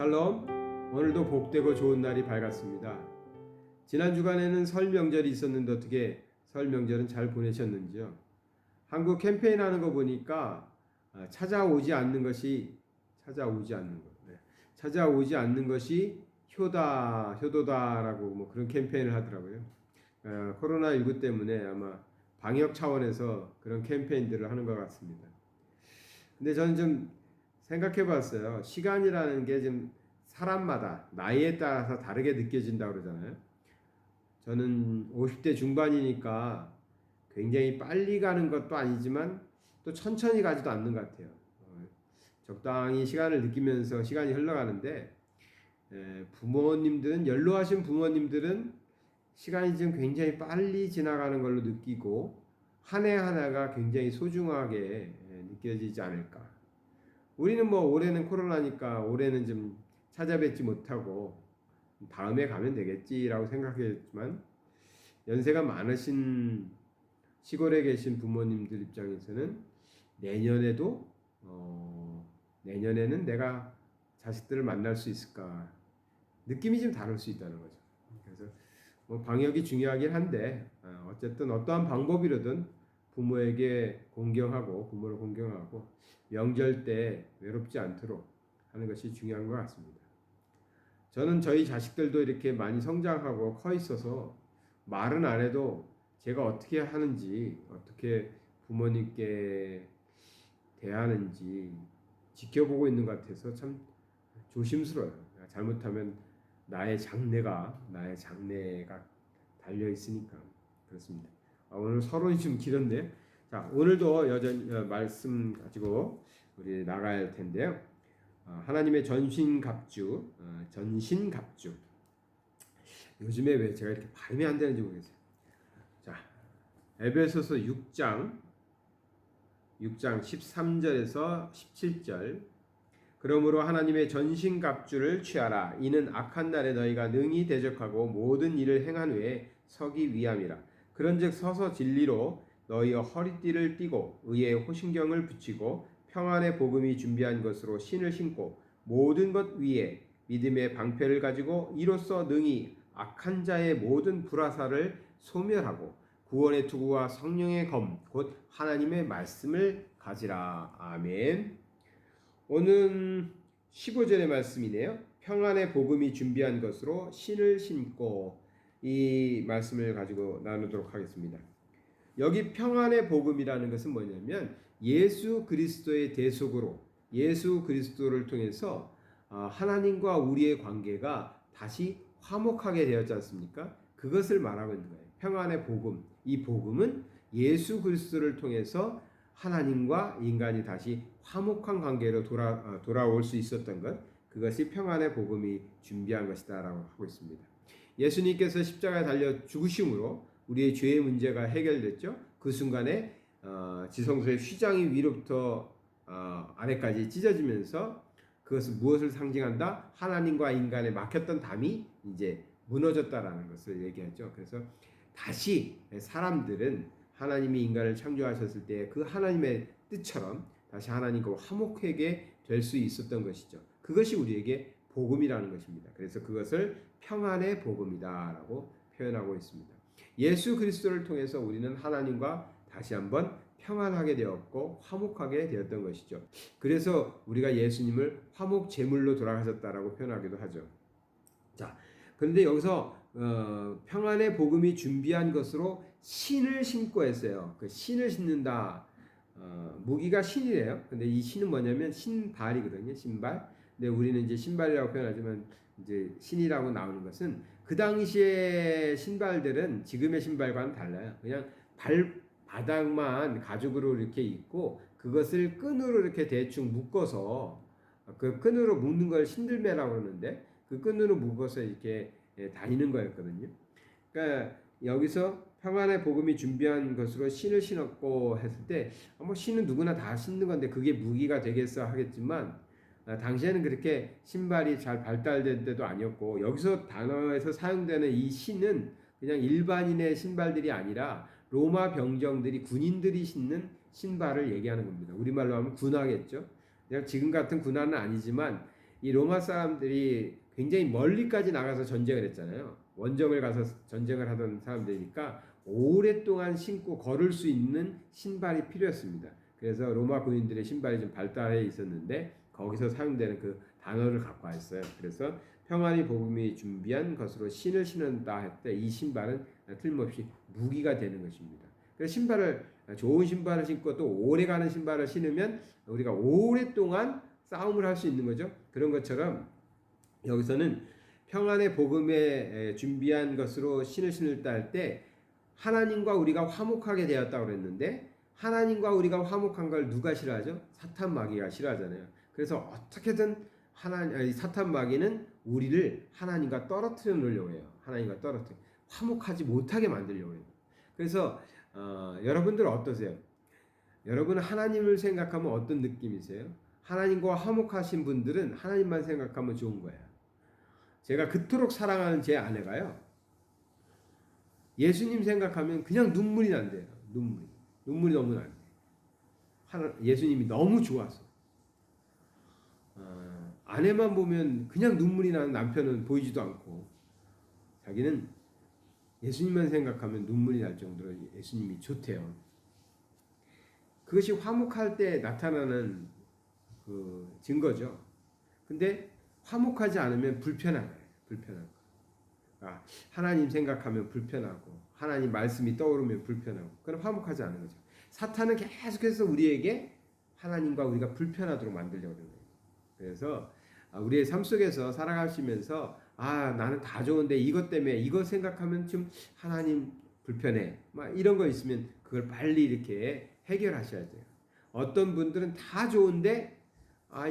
샬롬. 오늘도 복되고 좋은 날이 밝았습니다. 지난 주간에는 설 명절이 있었는데 어떻게 설 명절은 잘 보내셨는지요? 한국 캠페인 하는 거 보니까 아, 찾아오지 않는 것이 찾아오지 않는 것. 네. 찾아오지 않는 것이 효다 효도다라고 뭐 그런 캠페인을 하더라고요. 어, 코로나 19 때문에 아마 방역 차원에서 그런 캠페인들을 하는 것 같습니다. 근데 저는 좀 생각해 봤어요. 시간이라는 게좀 사람마다 나이에 따라서 다르게 느껴진다고 그러잖아요. 저는 50대 중반이니까 굉장히 빨리 가는 것도 아니지만 또 천천히 가지도 않는 것 같아요. 어, 적당히 시간을 느끼면서 시간이 흘러가는데 에, 부모님들은 연로하신 부모님들은 시간이 좀 굉장히 빨리 지나가는 걸로 느끼고 한 해 하나가 굉장히 소중하게 에, 느껴지지 않을까. 우리는 뭐 올해는 코로나니까 올해는 좀 찾아뵙지 못하고 다음에 가면 되겠지라고 생각했지만 연세가 많으신 시골에 계신 부모님들 입장에서는 내년에도 어, 내년에는 내가 자식들을 만날 수 있을까 느낌이 좀 다를 수 있다는 거죠. 그래서 뭐 방역이 중요하긴 한데 어, 어쨌든 어떠한 방법이로든 부모에게 공경하고 부모를 공경하고 명절 때 외롭지 않도록 하는 것이 중요한 것 같습니다. 저는 저희 자식들도 이렇게 많이 성장하고 커 있어서 말은 안 해도 제가 어떻게 하는지 어떻게 부모님께 대하는지 지켜보고 있는 것 같아서 참 조심스러워요. 잘못하면 나의 장래가 나의 장래가 달려 있으니까 그렇습니다. 아, 오늘 서론이 좀 길었네요. 자 오늘도 여전히 어, 말씀 가지고 우리 할 텐데요. 어, 하나님의 전신갑주, 어, 전신갑주. 요즘에 왜 제가 이렇게 발음이 안 되는지 모르겠어요. 자, 에베소서 6장 6장 13절에서 17절 그러므로 하나님의 전신갑주를 취하라 이는 악한 날에 너희가 능히 대적하고 모든 일을 행한 후에 서기 위함이라 그런즉 서서 진리로 너희의 허리띠를 띠고 의의 호신경을 붙이고 평안의 복음이 준비한 것으로 신을 신고 모든 것 위에 믿음의 방패를 가지고 이로써 능히 악한 자의 모든 불화사를 소멸하고 구원의 투구와 성령의 검 곧 하나님의 말씀을 가지라 아멘. 오늘 15절의 말씀이네요. 평안의 복음이 준비한 것으로 신을 신고 이 말씀을 가지고 나누도록 하겠습니다. 여기 평안의 복음이라는 것은 뭐냐면 예수 그리스도의 대속으로 예수 그리스도를 통해서 아, 하나님과 우리의 관계가 다시 화목하게 되었지 않습니까? 그것을 말하고 있는 거예요. 평안의 복음. 이 복음은 예수 그리스도를 통해서 하나님과 인간이 다시 화목한 관계로 돌아, 어, 돌아올 수 있었던 것. 그것이 평안의 복음이 준비한 것이다라고 하고 있습니다. 예수님께서 십자가에 달려 죽으심으로 우리의 죄의 문제가 해결됐죠. 그 순간에 어, 지성소의 휘장이 위로부터 어, 아래까지 찢어지면서 그것은 무엇을 상징한다? 하나님과 인간의 막혔던 담이 이제 무너졌다라는 것을 얘기하죠. 그래서 다시 사람들은 하나님이 인간을 창조하셨을 때 그 하나님의 뜻처럼 다시 하나님과 화목하게 될 수 있었던 것이죠. 그것이 우리에게 복음이라는 것입니다. 그래서 그것을 평안의 복음이다라고 표현하고 있습니다. 예수 그리스도를 통해서 우리는 하나님과 다시 한번 평안하게 되었고 화목하게 되었던 것이죠. 그래서 우리가 예수님을 화목 제물로 돌아가셨다라고 표현하기도 하죠. 자, 그런데 여기서 어, 평안의 복음이 준비한 것으로 신을 신고 했어요. 그 신을 신는다. 어, 무기가 신이래요. 근데 이 신은 뭐냐면 신발이거든요. 신발. 근데 우리는 이제 신발이라고 표현하지만 이제 신이라고 나오는 것은 그 당시의 신발들은 지금의 신발과는 달라요. 그냥 발 바닥만 가죽으로 이렇게 있고 그것을 끈으로 이렇게 대충 묶어서 그 끈으로 묶는 걸 신들매라고 그러는데 그 끈으로 묶어서 이렇게 예, 다니는 거였거든요. 그러니까 여기서 평안의 복음이 준비한 것으로 신을 신었고 했을 때, 뭐 신은 누구나 다 신는 건데 그게 무기가 되겠어 하겠지만, 아, 당시에는 그렇게 신발이 잘 발달된 때도 아니었고, 여기서 단어에서 사용되는 이 신은 그냥 일반인의 신발들이 아니라 로마 병정들이 군인들이 신는 신발을 얘기하는 겁니다. 우리말로 하면 군화겠죠. 그냥 지금 같은 군화는 아니지만 이 로마 사람들이 굉장히 멀리까지 나가서 전쟁을 했잖아요. 원정을 가서 전쟁을 하던 사람들이니까 오랫동안 신고 걸을 수 있는 신발이 필요했습니다. 그래서 로마 군인들의 신발이 좀 발달해 있었는데 거기서 사용되는 그 단어를 갖고 왔어요. 그래서 평안의 복음이 준비한 것으로 신을 신는다 할 때 이 신발은 틀림없이 무기가 되는 것입니다. 그래서 신발을 좋은 신발을 신고 또 오래가는 신발을 신으면 우리가 오랫동안 싸움을 할 수 있는 거죠. 그런 것처럼 여기서는 평안의 복음에 준비한 것으로 신을 신을다 할 때 하나님과 우리가 화목하게 되었다고 그랬는데 하나님과 우리가 화목한 걸 누가 싫어하죠? 사탄 마귀가 싫어하잖아요. 그래서 어떻게든 하나 사탄 마귀는 우리를 하나님과 떨어뜨려 놓으려고 해요. 하나님과 떨어뜨려 화목하지 못하게 만들려고 해요. 그래서 어, 여러분들 어떠세요? 여러분은 하나님을 생각하면 어떤 느낌이세요? 하나님과 화목하신 분들은 하나님만 생각하면 좋은 거예요. 제가 그토록 사랑하는 제 아내가요. 예수님 생각하면 그냥 눈물이 난대요. 눈물이. 눈물이 너무 난대. 예수님이 너무 좋아서. 어, 아내만 보면 그냥 눈물이 나는 남편은 보이지도 않고 자기는 예수님만 생각하면 눈물이 날 정도로 예수님이 좋대요. 그것이 화목할 때 나타나는 그 증거죠. 근데 화목하지 않으면 불편한 거예요. 불편한 거. 아, 하나님 생각하면 불편하고 하나님 말씀이 떠오르면 불편하고 그럼 화목하지 않은 거죠. 사탄은 계속해서 우리에게 하나님과 우리가 불편하도록 만들려고 하는 거예요. 그래서 아, 우리의 삶 속에서 살아가시면서 아 나는 다 좋은데 이것 때문에 이것 생각하면 좀 하나님 불편해 막 이런 거 있으면 그걸 빨리 이렇게 해결하셔야 돼요. 어떤 분들은 다 좋은데 아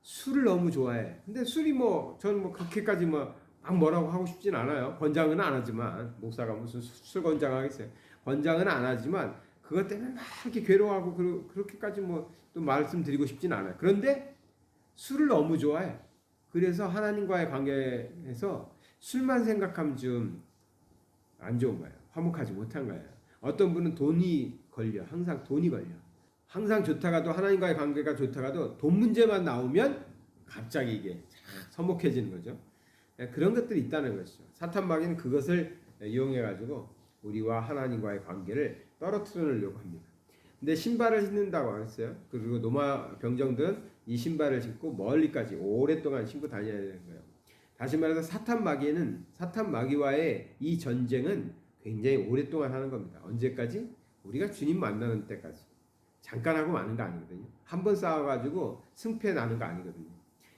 술을 너무 좋아해. 근데 술이 뭐 저는 뭐 그렇게까지 뭐 막 뭐라고 하고 싶진 않아요. 권장은 안 하지만 목사가 무슨 술 권장하겠어요. 권장은 안 하지만 그것 때문에 막 이렇게 괴로워하고 그렇게까지 뭐 또 말씀드리고 싶진 않아요. 그런데 술을 너무 좋아해. 그래서 하나님과의 관계에서 술만 생각하면 좀 안 좋은 거예요. 화목하지 못한 거예요. 어떤 분은 돈이 걸려. 항상 돈이 걸려. 항상 좋다가도 하나님과의 관계가 좋다가도 돈 문제만 나오면 갑자기 이게 서먹해지는 거죠. 예, 그런 것들이 있다는 것이죠. 사탄 마귀는 그것을 이용해 가지고 우리와 하나님과의 관계를 떨어뜨리려고 합니다. 근데 신발을 신는다고 했어요. 그리고 노마 병정들은 이 신발을 신고 멀리까지 오랫동안 신고 다녀야 되는 거예요. 다시 말해서 사탄 마귀는 사탄 마귀와의 이 전쟁은 굉장히 오랫동안 하는 겁니다. 언제까지? 우리가 주님 만나는 때까지. 잠깐 하고 마는 거 아니거든요. 한 번 싸워가지고 승패 나는 거 아니거든요.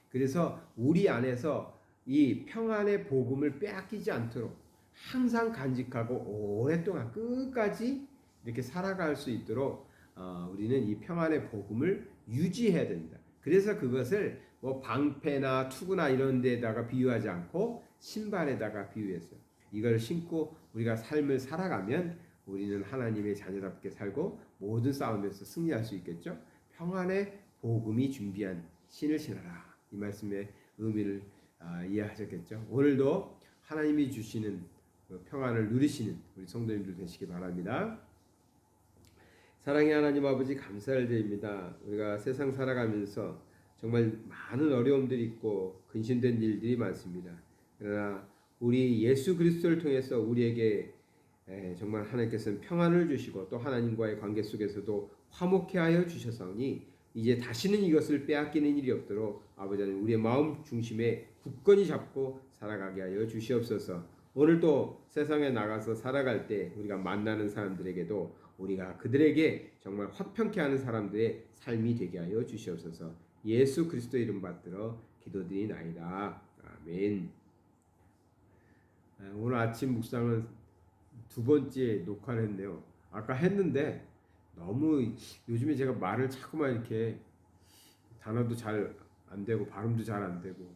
그래서 우리 안에서 이 평안의 복음을 빼앗기지 않도록 항상 간직하고 오랫동안 끝까지 이렇게 살아갈 수 있도록 어, 우리는 이 평안의 복음을 유지해야 됩니다. 그래서 그것을 뭐 방패나 투구나 이런 데다가 비유하지 않고 신발에다가 비유했어요. 이걸 신고 우리가 삶을 살아가면 우리는 하나님의 자녀답게 살고 모든 싸움에서 승리할 수 있겠죠. 평안의 복음이 준비한 신을 신어라. 이 말씀의 의미를 아, 이해하셨겠죠. 오늘도 하나님이 주시는 그 평안을 누리시는 우리 성도님들 되시기 바랍니다. 사랑의 하나님 아버지 감사를 드립니다. 우리가 세상 살아가면서 정말 많은 어려움들이 있고 근심된 일들이 많습니다. 그러나 우리 예수 그리스도를 통해서 우리에게 정말 하나님께서는 평안을 주시고 또 하나님과의 관계 속에서도 화목해 하여 주셔서니 이제 다시는 이것을 빼앗기는 일이 없도록 아버지 하나님 우리의 마음 중심에 굳건히 잡고 살아가게 하여 주시옵소서. 오늘도 세상에 나가서 살아갈 때 우리가 만나는 사람들에게도 우리가 그들에게 정말 화평케 하는 사람들의 삶이 되게 하여 주시옵소서. 예수 그리스도 이름 받들어 기도드리나이다. 아멘. 아, 오늘 아침 묵상은 두 번째 녹화를 했네요. 아까 했는데 너무 요즘에 제가 말을 자꾸만 이렇게 단어도 잘 안 되고 발음도 잘 안 되고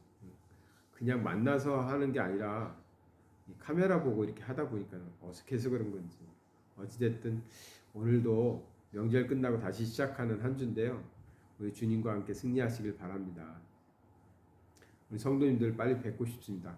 그냥 만나서 하는 게 아니라 카메라 보고 이렇게 하다 보니까 어색해서 그런 건지 어찌됐든 오늘도 명절 끝나고 다시 시작하는 한 주인데요. 우리 주님과 함께 승리하시길 바랍니다. 우리 성도님들 빨리 뵙고 싶습니다.